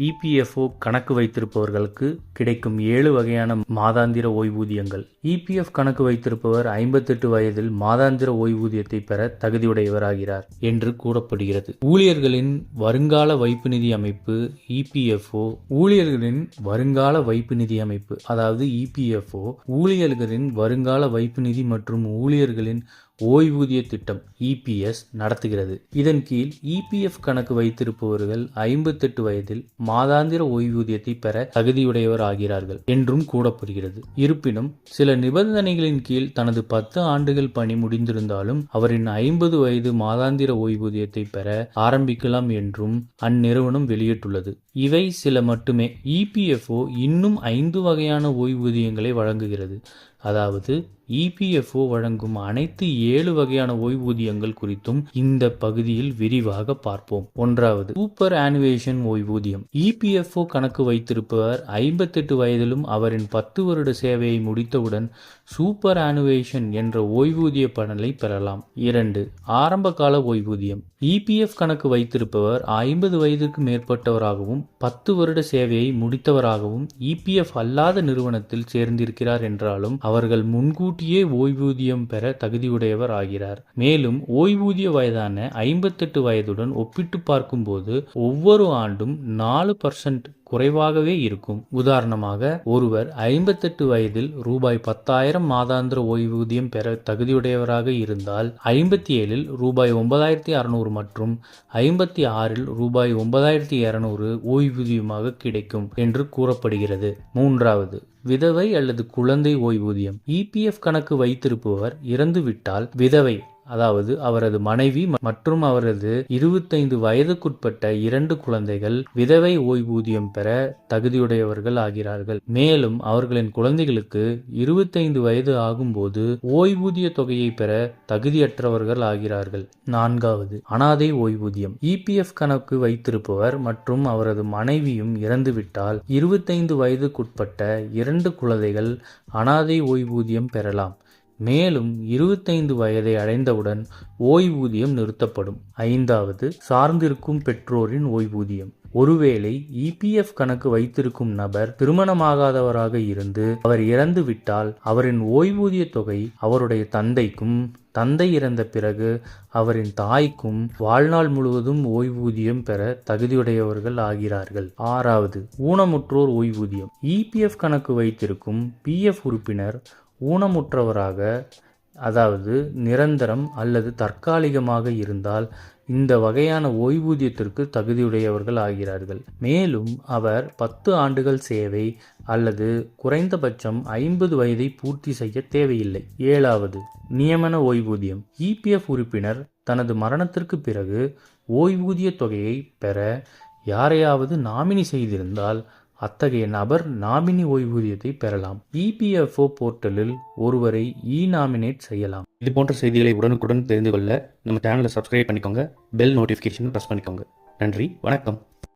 EPFO கணக்கு வைத்திருப்பவர்களுக்கு கிடைக்கும் ஏழு வகையான மாதாந்திர ஓய்வூதியங்கள். இபிஎஃப் கணக்கு வைத்திருப்பவர் ஐம்பத்தெட்டு வயதில் மாதாந்திர ஓய்வூதியத்தை பெற தகுதியுடையவராகிறார் என்று கூறப்படுகிறது. ஊழியர்களின் வருங்கால வைப்பு நிதி அமைப்பு இபிஎஃப்ஓ ஊழியர்களின் வருங்கால வைப்பு நிதி அமைப்பு அதாவது இபிஎஃப்ஓ ஊழியர்களின் வருங்கால வைப்பு நிதி மற்றும் ஊழியர்களின் ஓய்வூதிய திட்டம் இபிஎஸ் நடத்துகிறது. இதன் கீழ் இபிஎஃப் கணக்கு வைத்திருப்பவர்கள் ஐம்பத்தெட்டு வயதில் மாதாந்திர ஓய்வூதியத்தை பெற தகுதியுடையவர் ஆகிறார்கள் என்றும் கூறப்படுகிறது. இருப்பினும் சில நிபந்தனைகளின் கீழ் தனது பத்து ஆண்டுகள் பணி முடிந்திருந்தாலும் அவரின் ஐம்பது வயது மாதாந்திர ஓய்வூதியத்தை பெற ஆரம்பிக்கலாம் என்றும் அந்நிறுவனம் வெளியிட்டுள்ளது. இவை சில மட்டுமே. இபிஎஃப்ஓ இன்னும் ஐந்து வகையான ஓய்வூதியங்களை வழங்குகிறது. அதாவது இபிஎஃப்ஓ வழங்கும் அனைத்து ஏழு வகையான ஓய்வூதியங்கள் குறித்தும் இந்த பகுதியில் விரிவாக பார்ப்போம். ஒன்றாவது சூப்பர் ஆனுவேஷன் ஓய்வூதியம். இபிஎஃப்ஓ கணக்கு வைத்திருப்பவர் ஐம்பத்தெட்டு வயதிலும் அவரின் பத்து வருட சேவையை முடித்தவுடன் சூப்பர் ஆனுவேஷன் என்ற ஓய்வூதிய பணலை பெறலாம். இரண்டு ஆரம்பகால ஓய்வூதியம். இபிஎஃப் கணக்கு வைத்திருப்பவர் ஐம்பது வயதுக்கு மேற்பட்டவராகவும் பத்து வருட சேவையை முடித்தவராகவும் இபிஎஃப் அல்லாத நிறுவனத்தில் சேர்ந்திருக்கிறார் என்றாலும் அவர்கள் முன்கூட்டியே ஓய்வூதியம் பெற தகுதியுடையவர் ஆகிறார். மேலும் ஓய்வூதிய வயதான ஐம்பத்தெட்டு வயதுடன் ஒப்பிட்டு பார்க்கும்போது ஒவ்வொரு ஆண்டும் நாலு பர்சன்ட் குறைவாகவே இருக்கும். உதாரணமாக ஒருவர் ஐம்பத்தெட்டு வயதில் ரூபாய் பத்தாயிரம் மாதாந்திர ஓய்வூதியம் பெற தகுதியுடையவராக இருந்தால் ஐம்பத்தி ஏழில் ரூபாய் ஒன்பதாயிரத்தி அறுநூறு மற்றும் ஐம்பத்தி ஆறில் ரூபாய் ஒன்பதாயிரத்தி இருநூறு ஓய்வூதியமாக கிடைக்கும் என்று கூறப்படுகிறது. மூன்றாவது விதவை அல்லது குழந்தை ஓய்வூதியம். இபிஎஃப் கணக்கு வைத்திருப்பவர் இறந்துவிட்டால் விதவை அதாவது அவரது மனைவி மற்றும் அவரது இருபத்தைந்து வயதுக்குட்பட்ட இரண்டு குழந்தைகள் விதவை ஓய்வூதியம் பெற தகுதியுடையவர்கள் ஆகிறார்கள். மேலும் அவர்களின் குழந்தைகளுக்கு இருபத்தைந்து வயது ஆகும்போது ஓய்வூதிய தொகையை பெற தகுதியற்றவர்கள் ஆகிறார்கள். நான்காவது அனாதை ஓய்வூதியம். இபிஎஃப் கணக்கு வைத்திருப்பவர் மற்றும் அவரது மனைவியும் இறந்துவிட்டால் இருபத்தைந்து வயதுக்குட்பட்ட இரண்டு குழந்தைகள் அனாதை ஓய்வூதியம் பெறலாம். மேலும் இருபத்தைந்து வயதை அடைந்தவுடன் ஓய்வூதியம் நிறுத்தப்படும். ஐந்தாவது சார்ந்திருக்கும் பெற்றோரின் ஓய்வூதியம். ஒருவேளை இபிஎஃப் கணக்கு வைத்திருக்கும் நபர் திருமணமாகாதவராக இருந்து அவர் இறந்து விட்டால் அவரின் ஓய்வூதிய தொகை அவருடைய தந்தைக்கும் தந்தை இறந்த பிறகு அவரின் தாய்க்கும் வாழ்நாள் முழுவதும் ஓய்வூதியம் பெற தகுதியுடையவர்கள் ஆகிறார்கள். ஆறாவது ஊனமுற்றோர் ஓய்வூதியம். இபிஎஃப் கணக்கு வைத்திருக்கும் பிஎஃப் உறுப்பினர் ஊனமுற்றவராக அதாவது நிரந்தரம் அல்லது தற்காலிகமாக இருந்தால் இந்த வகையான ஓய்வூதியத்திற்கு தகுதியுடையவர்கள் ஆகிறார்கள். மேலும் அவர் பத்து ஆண்டுகள் சேவை அல்லது குறைந்தபட்சம் ஐம்பது வயதை பூர்த்தி செய்ய தேவையில்லை. ஏழாவது நியமன ஓய்வூதியம். இபிஎஃப் உறுப்பினர் தனது மரணத்திற்கு பிறகு ஓய்வூதிய தொகையை பெற யாரையாவது நாமினி செய்திருந்தால் அத்தகைய நபர் நாமினி ஓய்வூதியத்தை பெறலாம். இபிஎஃப்ஓ போர்ட்டலில் ஒருவரை இ நாமினேட் செய்யலாம். இது போன்ற செய்திகளை உடனுக்குடன் தெரிந்து கொள்ள நம்ம சேனலை சப்ஸ்கிரைப் பண்ணிக்கோங்க. பெல் நோட்டிஃபிகேஷன் ப்ரெஸ் பண்ணிக்கோங்க. நன்றி வணக்கம்.